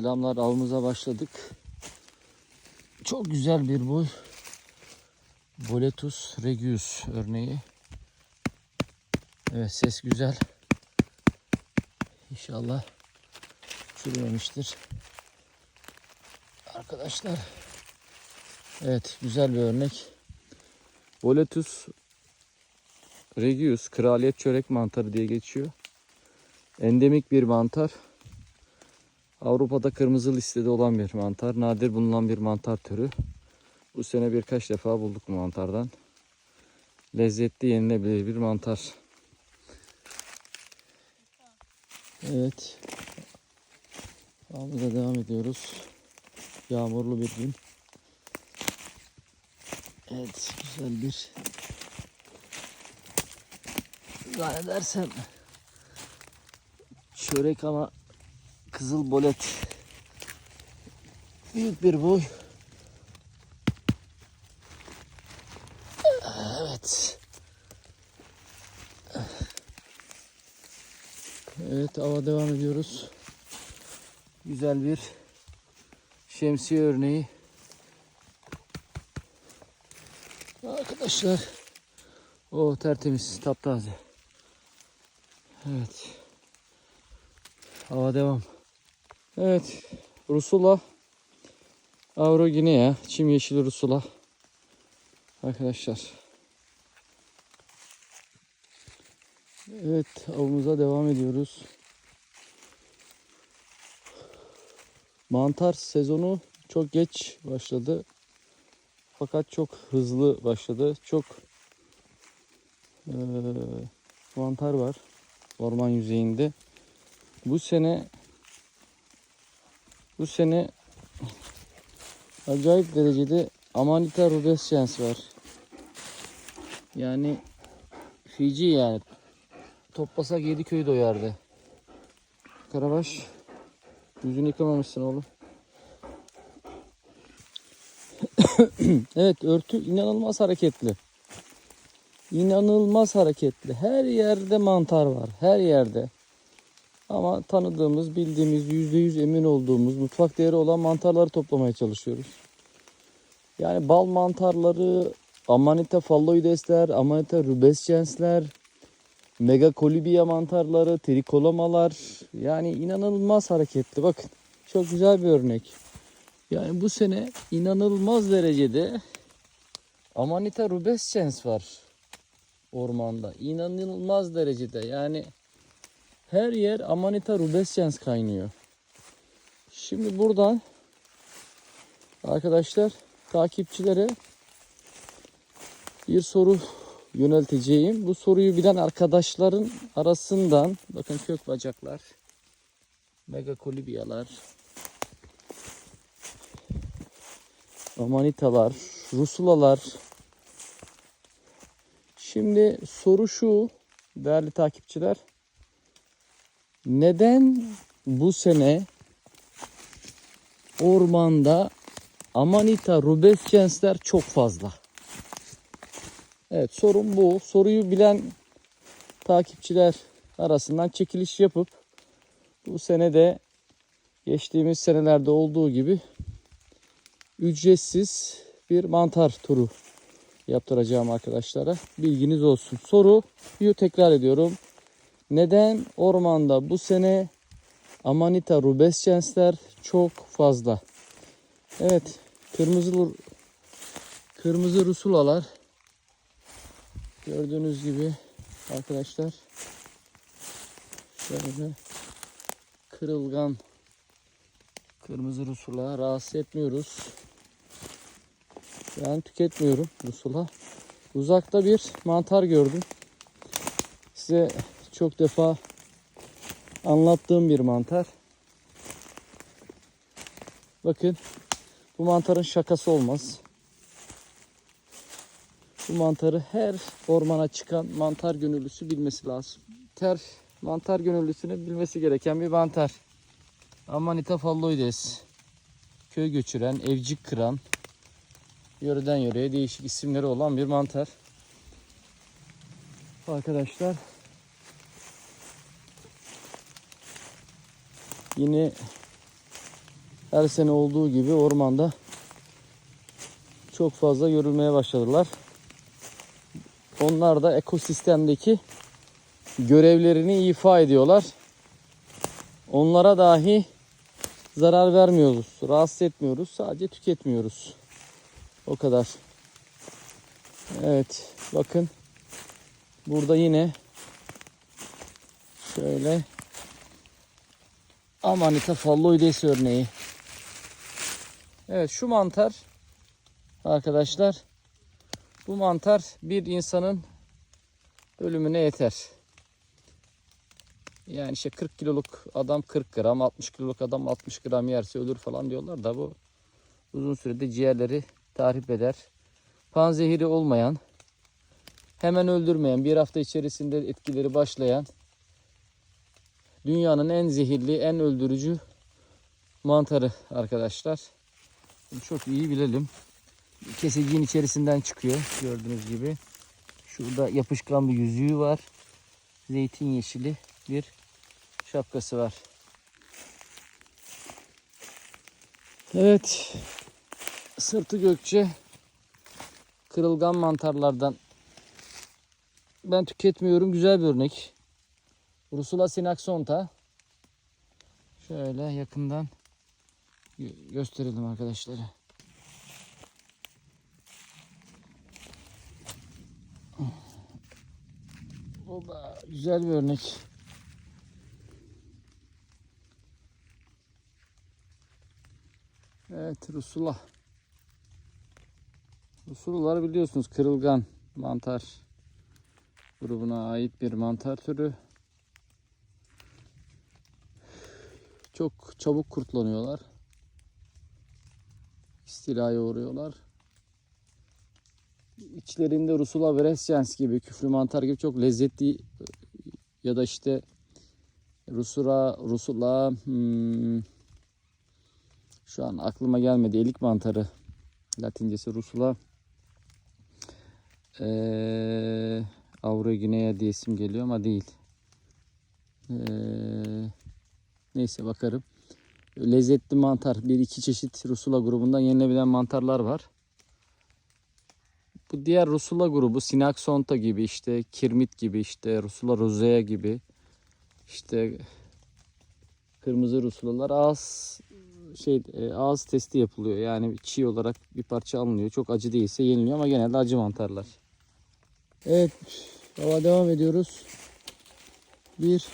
Selamlar avımıza başladık. Çok güzel bir boy. Boletus regius örneği. Evet ses güzel. İnşallah çürümemiştir. Arkadaşlar. Evet güzel bir örnek. Boletus regius kraliyet çörek mantarı diye geçiyor. Endemik bir mantar. Avrupa'da kırmızı listede olan bir mantar. Nadir bulunan bir mantar türü. Bu sene birkaç defa bulduk bu mantardan. Lezzetli yenilebilir bir mantar. Evet. Avımıza devam ediyoruz. Yağmurlu bir gün. Evet güzel bir zannedersem çörek ama kızıl bolet. Büyük bir boy. Evet. Evet ava devam ediyoruz. Güzel bir şemsiye örneği. Arkadaşlar o tertemiz taptaze. Evet. Hava devam Evet, Rusula Avroginea, çim yeşili Rusula. Arkadaşlar. Evet, avımıza devam ediyoruz. Mantar sezonu çok geç başladı. Fakat çok hızlı başladı. Çok eee, mantar var orman yüzeyinde. Bu sene bu sene acayip derecede Amanita rubescens var. Yani Fiji yani. Toplasak yedi köy doyardı. Karabaş yüzünü yıkamamışsın oğlum. evet örtü inanılmaz hareketli. İnanılmaz hareketli. Her yerde mantar var. Her yerde. Ama tanıdığımız, bildiğimiz, yüzde yüz emin olduğumuz mutfak değeri olan mantarları toplamaya çalışıyoruz. Yani bal mantarları, Amanita falloidesler, Amanita rubescensler, Megacolibia mantarları, trikolamalar yani inanılmaz hareketli. Bakın çok güzel bir örnek. Yani bu sene inanılmaz derecede Amanita rubescens var ormanda. İnanılmaz derecede yani her yer Amanita rubescens kaynıyor. Şimdi buradan arkadaşlar takipçilere bir soru yönelteceğim. Bu soruyu bilen arkadaşların arasından bakın kök bacaklar, megakolibiyalar, amanitalar, rusulalar. Şimdi soru şu değerli takipçiler. Neden bu sene ormanda Amanita rubescensler çok fazla? Evet sorun bu. Soruyu bilen takipçiler arasından çekiliş yapıp bu sene de geçtiğimiz senelerde olduğu gibi ücretsiz bir mantar turu yaptıracağım arkadaşlara. Bilginiz olsun. Soruyu tekrar ediyorum. Neden ormanda bu sene Amanita rubescensler çok fazla? Evet, kırmızı kırmızı rusulalar gördüğünüz gibi arkadaşlar şöyle kırılgan kırmızı rusula rahatsız etmiyoruz. Ben tüketmiyorum rusula. Uzakta bir mantar gördüm. Size çok defa anlattığım bir mantar. Bakın bu mantarın şakası olmaz. Bu mantarı her ormana çıkan mantar gönüllüsü bilmesi lazım. Ter mantar gönüllüsünün bilmesi gereken bir mantar. Amanita falloides. Köy göçüren, evcik kıran, yöreden yöreye değişik isimleri olan bir mantar. Arkadaşlar Yine her sene olduğu gibi ormanda çok fazla görülmeye başladılar. Onlar da ekosistemdeki görevlerini ifa ediyorlar. Onlara dahi zarar vermiyoruz, rahatsız etmiyoruz, sadece tüketmiyoruz. O kadar. Evet, bakın. Burada yine şöyle Amanita falloides örneği. Evet, şu mantar arkadaşlar bu mantar bir insanın ölümüne yeter. Yani işte 40 kiloluk adam 40 gram, 60 kiloluk adam 60 gram yerse ölür falan diyorlar da bu uzun sürede ciğerleri tahrip eder. Panzehiri olmayan, hemen öldürmeyen, bir hafta içerisinde etkileri başlayan dünyanın en zehirli, en öldürücü mantarı arkadaşlar. Bunu çok iyi bilelim. Keseciğin içerisinden çıkıyor gördüğünüz gibi. Şurada yapışkan bir yüzüğü var. Zeytin yeşili bir şapkası var. Evet. Sırtı gökçe kırılgan mantarlardan ben tüketmiyorum. Güzel bir örnek. Rusula sinaxonta. Şöyle yakından gö- gösterelim arkadaşlara. Oba, güzel bir örnek. Evet Rusula. Rusulalar biliyorsunuz kırılgan mantar grubuna ait bir mantar türü. Çok çabuk kurtlanıyorlar. İstilaya uğruyorlar. İçlerinde Rusula verescens gibi, küflü mantar gibi çok lezzetli ya da işte Rusura, Rusula hmm, şu an aklıma gelmedi. Elik mantarı. Latincesi Rusula. Ee, Aurigynea diye isim geliyor ama değil. Ee, neyse bakarım. Lezzetli mantar. Bir iki çeşit Rusula grubundan yenilebilen mantarlar var. Bu diğer Rusula grubu Sinaxonta gibi işte kirmit gibi işte Rusula rosea gibi işte kırmızı rusulalar ağız şey e, ağız testi yapılıyor. Yani çiğ olarak bir parça alınıyor. Çok acı değilse yeniliyor ama genelde acı mantarlar. Evet, hava devam ediyoruz. Bir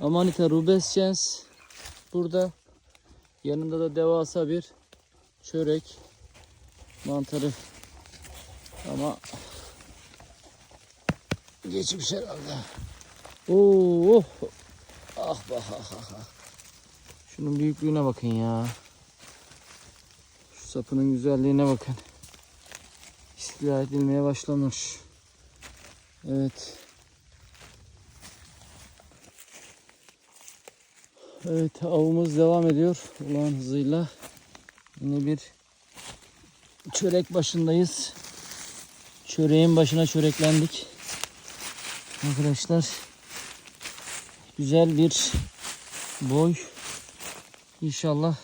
Amanita rubescens burada. Yanında da devasa bir çörek mantarı. Ama geçmiş herhalde. Oo, oh. ah bah ah, ah, ah. Şunun büyüklüğüne bakın ya. Şu sapının güzelliğine bakın. İstila edilmeye başlamış. Evet. Evet avımız devam ediyor. Ulan hızıyla. Yine bir çörek başındayız. Çöreğin başına çöreklendik. Arkadaşlar güzel bir boy. İnşallah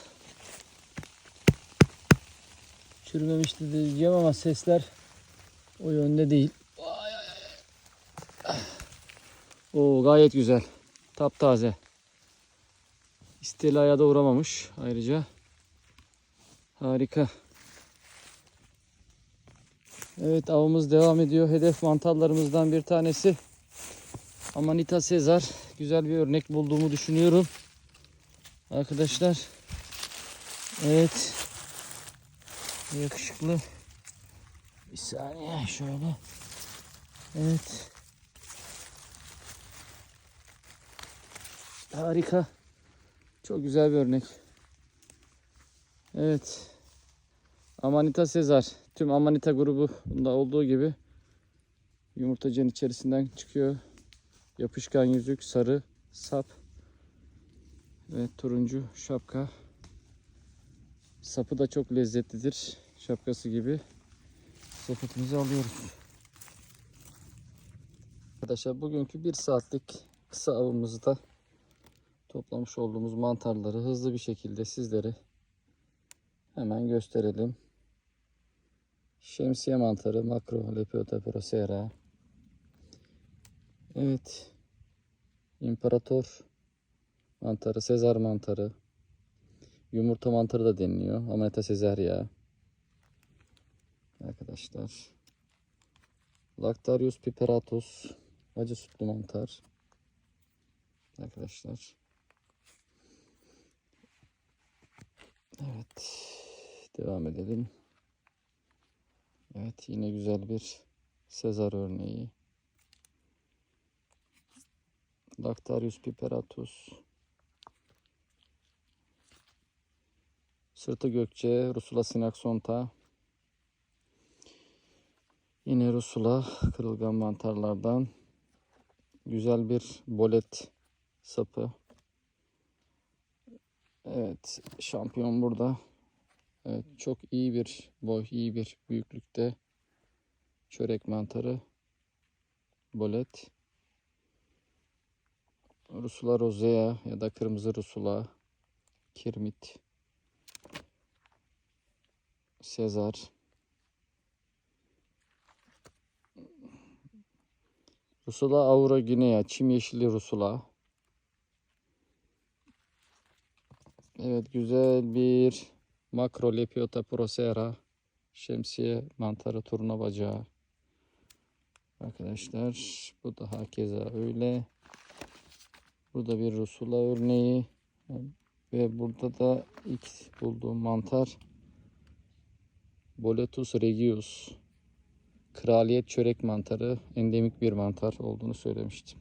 çürümemiştir diyeceğim ama sesler o yönde değil. Ay. Oo gayet güzel. Taptaze. İstilaya da uğramamış ayrıca. Harika. Evet avımız devam ediyor. Hedef mantarlarımızdan bir tanesi Amanita Sezar. Güzel bir örnek bulduğumu düşünüyorum. Arkadaşlar. Evet. Yakışıklı. Bir saniye şöyle. Evet. Harika. Çok güzel bir örnek. Evet. Amanita Sezar. Tüm Amanita grubunda olduğu gibi yumurtacığın içerisinden çıkıyor. Yapışkan yüzük, sarı sap ve turuncu şapka. Sapı da çok lezzetlidir. Şapkası gibi. Sepetimizi alıyoruz. Arkadaşlar bugünkü bir saatlik kısa avımızı da toplamış olduğumuz mantarları hızlı bir şekilde sizlere hemen gösterelim. Şemsiye mantarı Macro Lepiota sera. Evet. İmparator mantarı, Sezar mantarı. Yumurta mantarı da deniliyor. Amanita Caesaria. Arkadaşlar. Lactarius piperatus. Acı sütlü mantar. Arkadaşlar. Evet. Devam edelim. Evet yine güzel bir Sezar örneği. Lactarius piperatus. Sırtı gökçe, Rusula sinaxonta. Yine Rusula kırılgan mantarlardan güzel bir bolet sapı. Evet, şampiyon burada. Evet, çok iyi bir boy, iyi bir büyüklükte çörek mantarı, bolet. Rusula rosea ya da kırmızı rusula, kirmit, sezar. Rusula aura guinea, çim yeşili rusula. Evet güzel bir makro lepiota procera şemsiye mantarı turna bacağı. Arkadaşlar bu da hakeza öyle. Burada bir rusula örneği ve burada da ilk bulduğum mantar Boletus regius. Kraliyet çörek mantarı endemik bir mantar olduğunu söylemiştim.